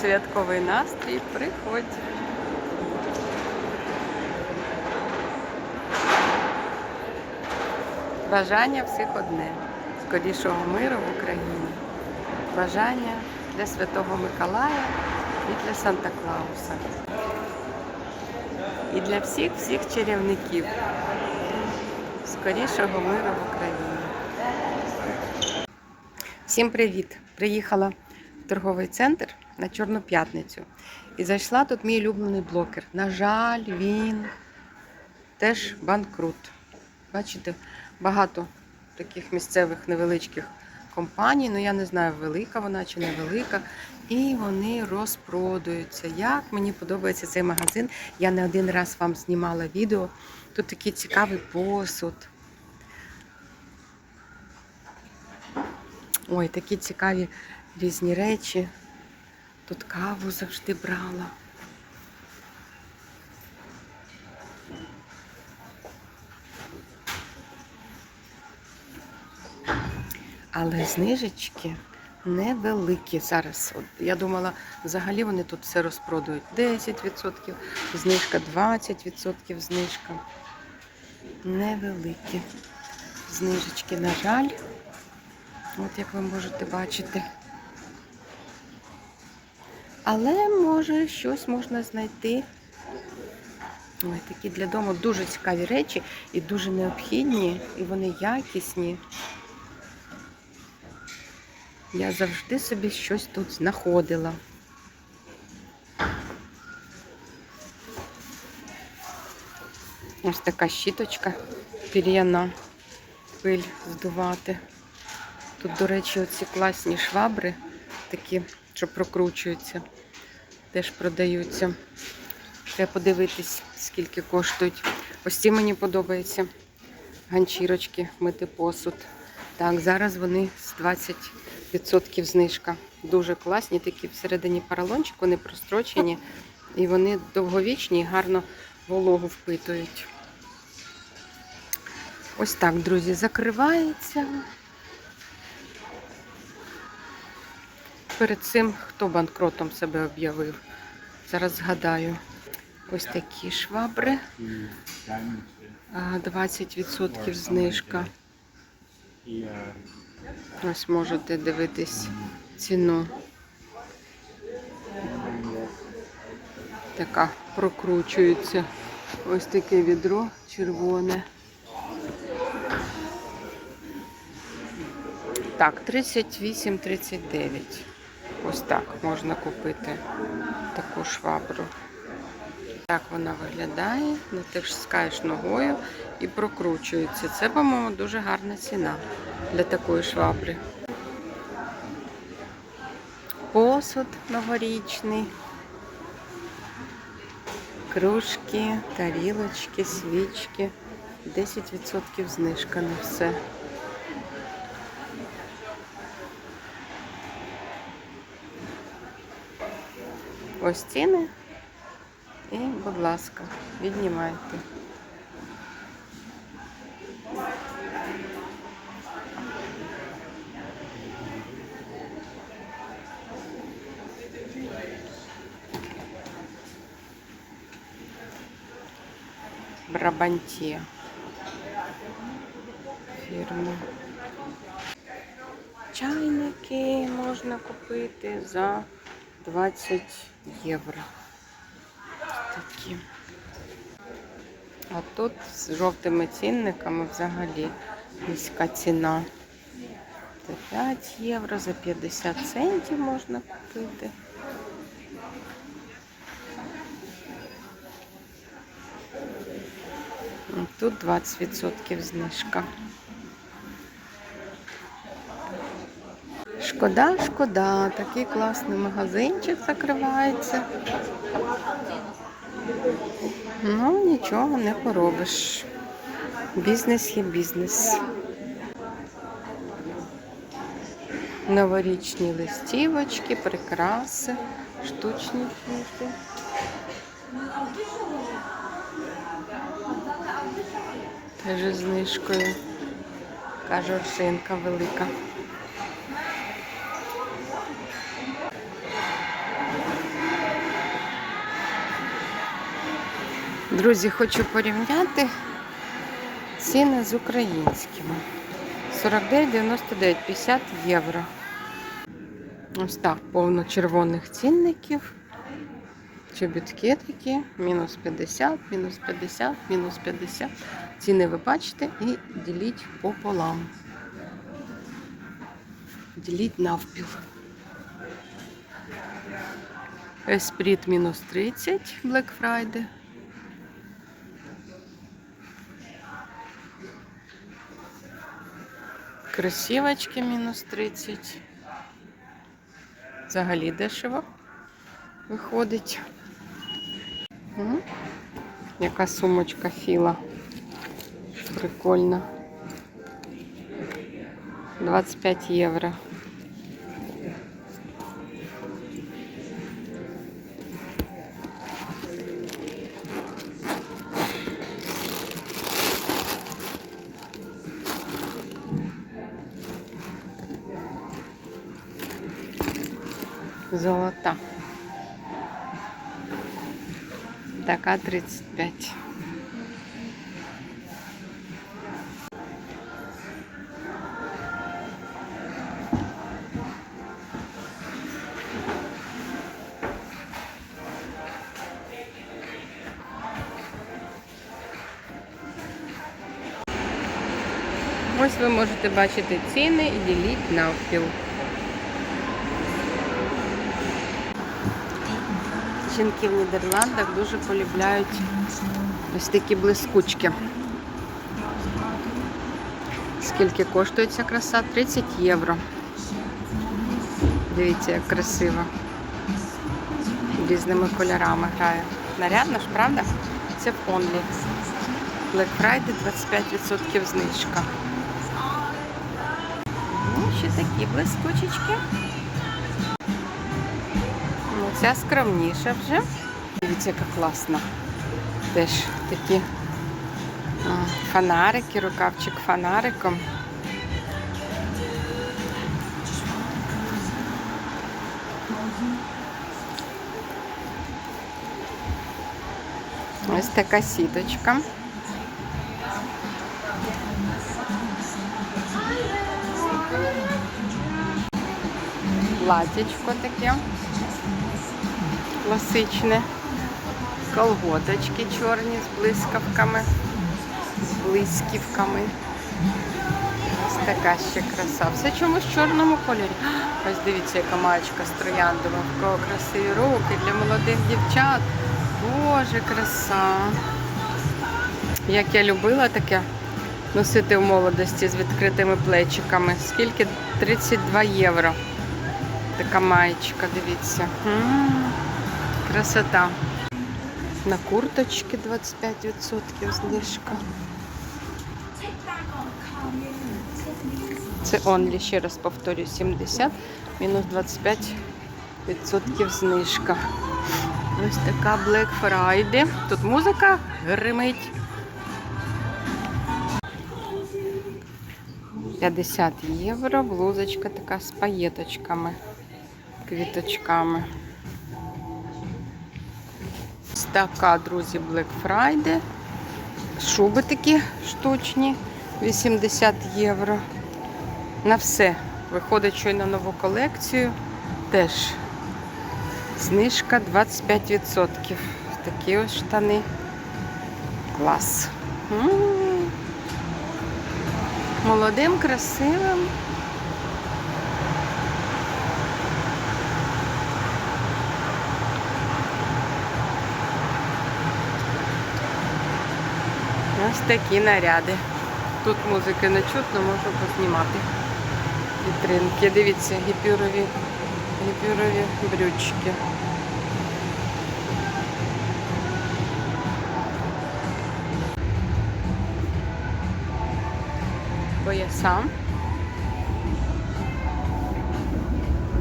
святковий настрій, приходь. Бажання всіх одне. Скорішого миру в Україні. Бажання для Святого Миколая і для Санта Клауса. І для всіх всіх чарівників. Скорішого миру в Україні. Всім привіт! Приїхала в торговий центр на Чорну п'ятницю. І зайшла тут мій улюблений блокер. На жаль, він теж банкрут. Бачите, багато таких місцевих невеличких компаній. Ну я не знаю, велика вона чи невелика. І вони розпродуються. Як мені подобається цей магазин. Я не один раз вам знімала відео. Тут такий цікавий посуд. Ой, такі цікаві різні речі. Тут каву завжди брала. Але знижечки невеликі зараз. От я думала, взагалі вони тут все розпродають. 10% знижка, 20% знижка. Невеликі знижечки, на жаль. От як ви можете бачити. Але може щось можна знайти. Ой, такі для дому дуже цікаві речі і дуже необхідні, і вони якісні. Я завжди собі щось тут знаходила. Ось така щіточка пір'яна, пиль здувати. Тут, до речі, оці класні швабри, такі, що прокручуються, теж продаються. Треба подивитись, скільки коштують. Ось ці мені подобаються ганчірочки, мити посуд. Так, зараз вони з 20% знижка. Дуже класні, такі всередині поролончик, вони прострочені. І вони довговічні і гарно вологу впитують. Ось так, друзі, закривається. Перед цим хто банкротом себе об'явив? Зараз згадаю. Ось такі швабри. 20% знижка. Ось можете дивитись ціну. Така прокручується. Ось таке відро червоне. Так, 38,39. Ось так можна купити таку швабру. Так вона виглядає, натискаєш ногою і прокручується. Це, по-моєму, дуже гарна ціна для такої швабри. Посуд новорічний, кружки, тарілочки, свічки. 10% знижка на все. Ось ціни. І, будь ласка, віднімайте. Брабанті. Фірма. Чайники можна купити за 20 євро. Такі. А тут з жовтими цінниками взагалі низька ціна. Це 5 євро, за 50 центів можна купити. Тут 20% знижка. Шкода, шкода, такий класний магазинчик закривається. Ну, нічого не поробиш. Бізнес є бізнес. Новорічні листівочки, прикраси, штучні квіти. Теж знижкою. Каже, оршинка велика. Друзі, хочу порівняти ціни з українськими. 49,99, 50 євро. Ось так, повно червоних цінників. Чобітки такі, мінус 50, мінус 50, мінус 50. Ціни ви бачите і діліть пополам. Діліть навпіл. Еспріт мінус 30, Black Friday. Красивочки мінус 30. Взагалі дешево виходить. Угу. Яка сумочка філа. Прикольна. 25 євро. Золота. Така 35. Ось ви можете бачити ціни і діліть навпіл. Жінки в Нідерландах дуже полюбляють ось такі блискучки. Скільки коштує ця краса? 30 євро. Дивіться, як красиво. Різними кольорами грає. Нарядно ж, правда? Це в Only. Black Friday 25% знижка. Ну, ще такі блискучечки. Ця скромніша вже. Дивіться, яка класна. Теж такі фонарики, рукавчик фонариком. Ось така сіточка. Платічко таке класичне. Колготочки чорні з блискавками, з блисківками. Ось така ще краса. Все чомусь в чорному кольорі. Ось дивіться, яка маєчка з трояндами. В кого красиві руки для молодих дівчат. Боже, краса. Як я любила таке носити в молодості з відкритими плечиками. Скільки? 32 євро. Така маєчка, дивіться. М, Красота. На курточки 25% знижка. Це онлі, ще раз повторюю, 70, мінус 25% знижка. Ось така Black Friday. Тут музика гримить. 50 євро, блузочка така з паєточками, квіточками. Така, друзі, Black Friday. Шуби такі штучні, 80 євро. На все. Виходить щойно нову колекцію. Теж знижка 25%. Такі ось штани. Клас. М. Молодим, красивим. Ось такі наряди. Тут музики не чутно, можу познімати вітринки. Дивіться, гіпюрові, гіпюрові брючки. Пояса.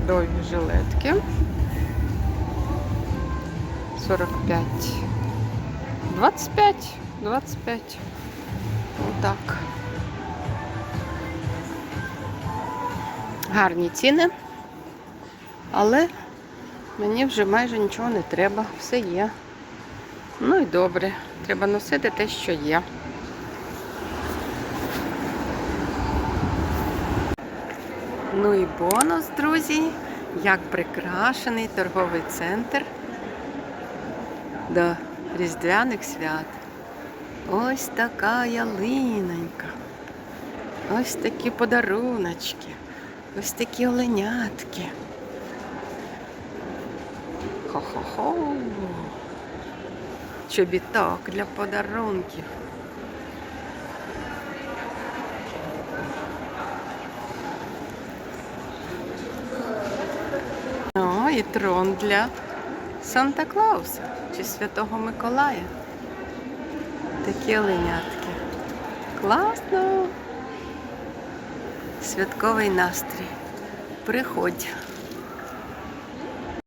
Довгі жилетки. 45. 25. 25. Отак. Гарні ціни. Але мені вже майже нічого не треба. Все є. Ну і добре, треба носити те, що є. Ну і бонус, друзі, як прикрашений торговий центр до Різдвяних свят. Ось така ялинонька. Ось такі подаруночки. Ось такі оленятки. Хо-хо-хо. Чобіток для подарунків. О, і трон для Санта Клауса чи Святого Миколая. Оленятки. Класно. Святковий настрій. Приходь.